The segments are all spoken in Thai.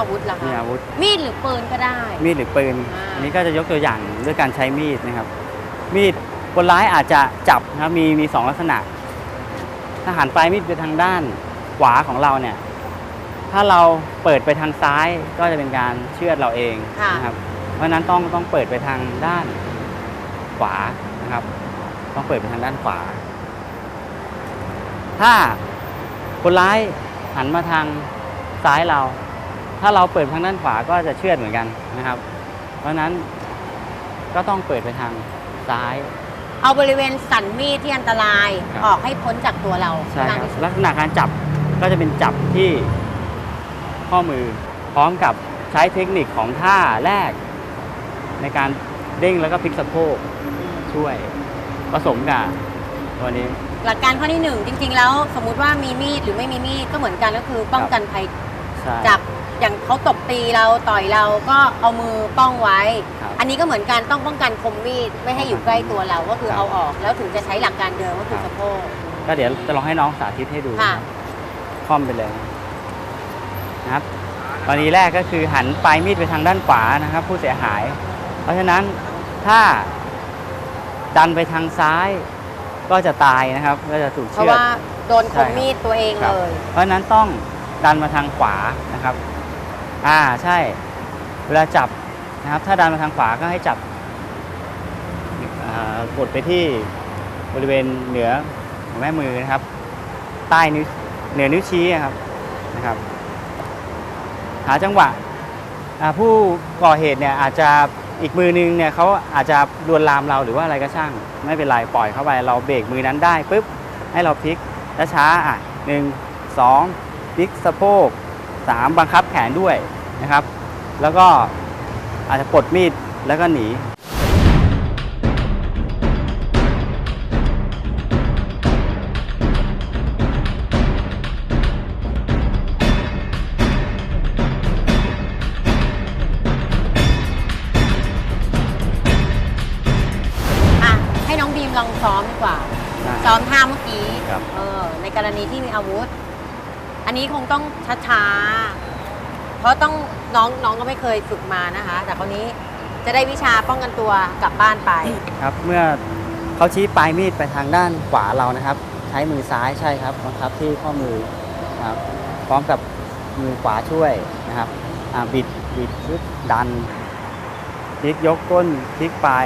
อาวุธล่ะมีคะอาวุธ มีดหรือปืนก็ได้ มีดหรือปืน อ่า อันนี้ก็จะยกตัวอย่างด้วยการใช้มีดนะครับ มีดคนร้ายอาจจะจับนะครับ มีมีสองลักษณะ ถ้าหันปลายมีดไปทางด้านขวาของเราเนี่ย ถ้าเราเปิดไปทางซ้ายก็จะเป็นการเชือดเราเองค่ะนะครับ เพราะฉะนั้นต้องต้องเปิดไปทางด้านขวานะครับ ต้องเปิดไปทางด้านขวา ถ้าคนร้ายหันมาทางซ้ายเรา ถ้าเราเปิดทางด้านขวาก็จะเชือดเหมือนกันนะครับ เพราะฉะนั้นก็ต้องเปิดไปทางซ้าย เอาบริเวณสันมีดที่อันตรายครับ ออกให้พ้นจากตัวเราใช่มากครับที่สุดลักษณะการจับก็จะเป็นจับที่ข้อมือพร้อมกับใช้เทคนิคของท่าแรก ในการเด้งแล้วก็พลิกสะโพกช่วยผสมกับตัวนี้ หลักการข้อที่หนึ่งจริง ๆ แล้ว สมมุติว่ามีมีดหรือไม่มีมีดก็เหมือนกันก็คือป้องกันภัยใช่จาก อย่างเขาตบตีเราต่อยเราก็เอามือป้องไว้ ครับอันนี้ก็เหมือนกันต้องป้องกันคมมีดไม่ให้อยู่ใกล้ตัวเราก็คือครับ เอาออกแล้วถึงจะใช้หลักการเดิมก็คือครับสะโพกก็เดี๋ยวจะลองให้น้องสาธิตให้ดูค่ะค่อมไปเลยนะครับตอนนี้แรกก็คือหันปลายมีดไปทางด้านขวานะครับ ผู้เสียหาย เพราะฉะนั้นถ้าดันไปทางซ้ายก็จะตายนะครับ ก็จะถูกเพราะเชือดว่าโดนคมมีดตัวเองครัเลบยเพราะฉะนั้นต้องดันมาทางขวานะครับ อ่าใช่ เวลาจับนะครับ ถ้าดันมาทางขวาก็ให้จับกดไปที่บริเวณเหนือแม่มือนะครับ ใต้นิ้วเหนือนิ้วชี้อะครับนะครับ หาจังหวะผู้ก่อเหตุเนี่ยอาจจะอีกมือนึงเนี่ยเขาอาจจะลวนลามเราหรือว่าอะไรก็ช่าง ไม่เป็นไรปล่อยเข้าไป เราเบรกมือนั้นได้ปุ๊บให้เราพลิกช้าๆอะหนึ่งสองพลิกสะโพก สามบังคับแขนด้วยนะครับ แล้วก็อาจจะปลดมีดแล้วก็หนีอะให้น้องบีมลองซ้อมดีกว่าได้ซ้อมท่าเมื่อกี้ ครับ เออ ในกรณีที่มีอาวุธ อันนี้คงต้องช้าๆ เพราะต้องน้องน้องก็ไม่เคยฝึกมานะคะ แต่คราวนี้จะได้วิชาป้องกันตัวกลับบ้านไป ครับ เมื่อเขาชี้ปลายมีดไปทางด้านขวาเรานะครับ ใช้มือซ้ายใช่ครับบังคับที่ข้อมือนะครับพร้อมกับมือขวาช่วยนะครับอ่าบิดบิดปึ๊บดันพลิกยกก้นพลิกปลาย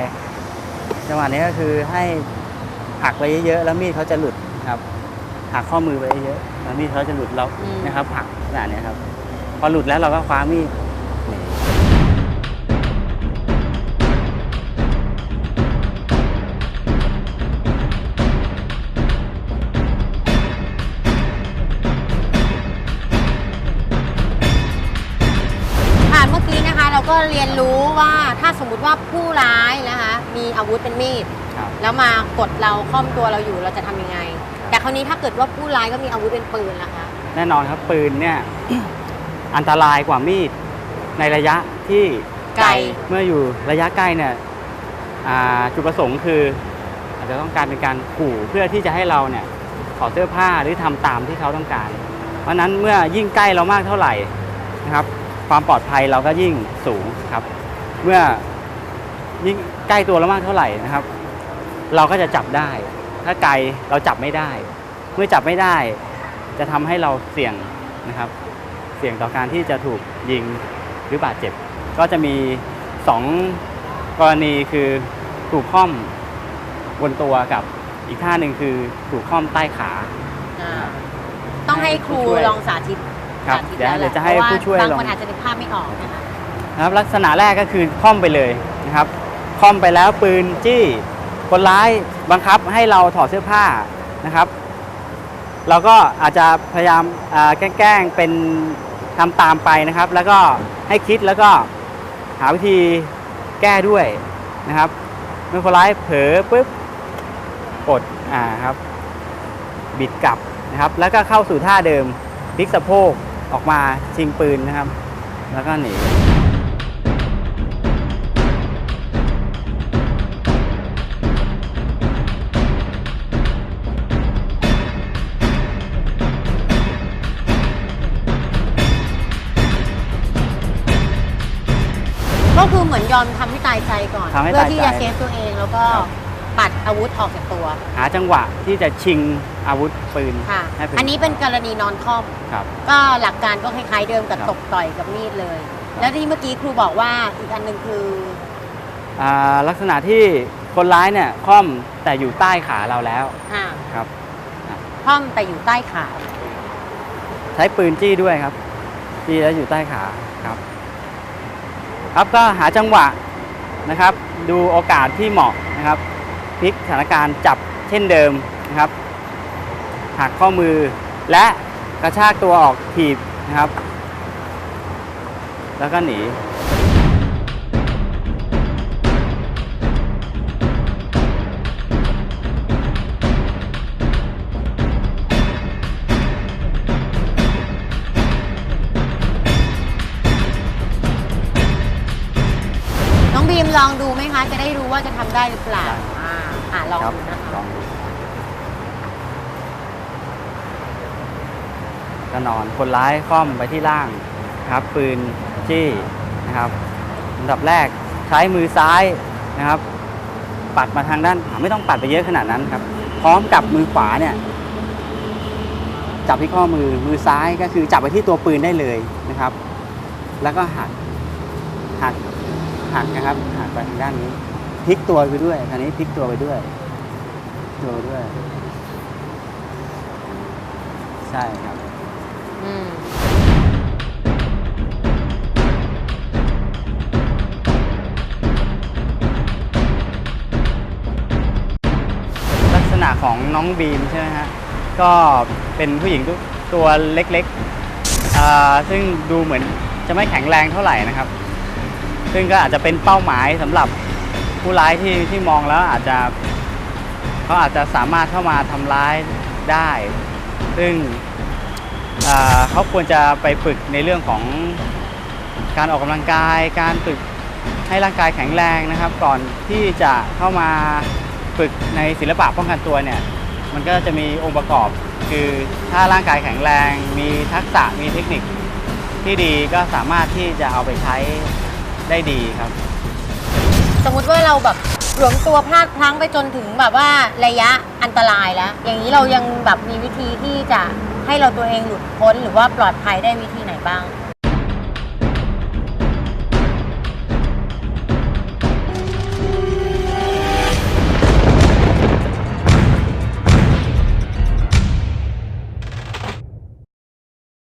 จังหวะนี้ก็คือให้หักไปเยอะๆแล้วมีดเขาจะหลุดนะครับ หักข้อมือไปเยอะๆแล้วมีดเขาจะหลุดเราอืมนะครับหักขนาดนี้ครับ พอหลุดแล้วเราก็คว้ามีดหนีค่ะเมื่อกี้นะคะเราก็เรียนรู้ว่าถ้าสมมุติว่าผู้ร้ายนะคะ มีอาวุธเป็นมีดครับแล้วมากดเราค่อมตัวเราอยู่เราจะทำยังไง แต่คราวนี้ถ้าเกิดว่าผู้ร้ายก็มีอาวุธเป็นปืนล่ะคะแน่นอนครับปืนเนี่ย อันตรายกว่ามีดในระยะที่ไกลเมื่ออยู่ระยะใกล้เนี่ยอ่าจุดประสงค์คือ อาจจะต้องการเป็นการขู่เพื่อที่จะให้เราเนี่ยถอดเสื้อผ้าหรือทำตามที่เขาต้องการ เพราะฉะนั้นเมื่อยิ่งใกล้เรามากเท่าไหร่นะครับ ความปลอดภัยเราก็ยิ่งสูงครับ เมื่อยิ่งใกล้ตัวเรามากเท่าไหร่นะครับ เราก็จะจับได้ ถ้าไกลเราจับไม่ได้ เมื่อจับไม่ได้ จะทำให้เราเสี่ยงนะครับ เสี่ยงต่อการที่จะถูกยิงหรือบาดเจ็บ ก็จะมีสองกรณีคือถูกค่อมบนตัวกับอีกท่าหนึ่งคือถูกค่อมใต้ขาอ่าต้องให้ครูผู้ช่วยลองสาธิตครับสาธิตเดี๋ยวแล้วแหเดี๋ยละวจะให้เพราะว่าผู้ช่วยบางลองคนอาจจะนึกภาพไม่ออกนะคะนะครับลักษณะแรกก็คือค่อมไปเลยนะครับค่อมไปแล้วปืนจี้ คนร้ายบังคับให้เราถอดเสื้อผ้านะครับ เราก็อาจจะพยายามแกล้งเป็นทำตามไปนะครับ แล้วก็ให้คิดแล้วก็หาวิธีแก้ด้วยนะครับเมื่อคนร้ายเผลอปุ๊บกดอ่าครับบิดกลับนะครับ แล้วก็เข้าสู่ท่าเดิมพลิกสะโพกออกมาชิงปืนนะครับ แล้วก็หนี มือนยอมทำให้ตายใจก่อนทำให้เพื่อตายใจที่จะเซฟตัวเองแล้วก็ครับ ปัดอาวุธออกจากตัวหาจังหวะที่จะชิงอาวุธปืนค่ะ ให้เป็นอันนี้เป็นกรณีนอนคอม ครับ ก็หลักการก็คล้ายๆเดิมกับครับตบต่อยกับมีดเลย แล้วที่เมื่อกี้ครูบอกว่าอีกอันหนึ่งคือ อ่าลักษณะที่คนร้ายเนี่ยคล่อมแต่อยู่ใต้ขาเราแล้วอ่าครับ คล่อมแต่อยู่ใต้ขา ใช้ปืนจี้ด้วยครับจี้แล้วอยู่ใต้ขาครับ ครับก็หาจังหวะนะครับ ดูโอกาสที่เหมาะนะครับพลิกสถานการณ์จับเช่นเดิมนะครับหักข้อมือและกระชากตัวออกถีบนะครับ แล้วก็หนี ลองดูไหมคะ จะได้รู้ว่าจะทำได้หรือเปล่าได้อ่าอ่าลองครับดูนะคะลองดูก็นอนคนร้ายคล่อมไปที่ล่างนะครับ ปืนจี้นะครับอันดับแรกใช้มือซ้ายนะครับ ปัดมาทางด้านขวาไม่ต้องปัดไปเยอะขนาดนั้นครับ พร้อมกับมือขวาเนี่ยจับที่ข้อมือมือซ้ายก็คือจับไปที่ตัวปืนได้เลยนะครับ แล้วก็หักหัก หักนะครับหักไปทางด้านนี้พลิกตัวไปด้วยคราวนี้พลิกตัวไปด้วยตัวด้วย ใช่ครับอืมลักษณะของน้องบีมใช่ไหมฮะก็เป็นผู้หญิงตัวเล็กๆซึ่งดูเหมือนจะไม่แข็งแรงเท่าไหร่นะครับ ซึ่งก็อาจจะเป็นเป้าหมายสำหรับผู้ร้ายที่ที่มองแล้วอาจจะเขาอาจจะสามารถเข้ามาทำร้ายได้ ซึ่งเขาควรจะไปฝึกในเรื่องของการออกกำลังกาย การฝึกให้ร่างกายแข็งแรงนะครับ ก่อนที่จะเข้ามาฝึกในศิลปะป้องกันตัวเนี่ย มันก็จะมีองค์ประกอบ คือถ้าร่างกายแข็งแรง มีทักษะมีเทคนิคที่ดีก็สามารถที่จะเอาไปใช้ ได้ดีครับ สมมุติว่าเราแบบหลวมตัวพลาดพลั้งไปจนถึงแบบว่าระยะอันตรายแล้ว อย่างนี้เรายังแบบมีวิธีที่จะให้เราตัวเองหลุดพ้นหรือว่าปลอดภัยได้วิธีไหนบ้าง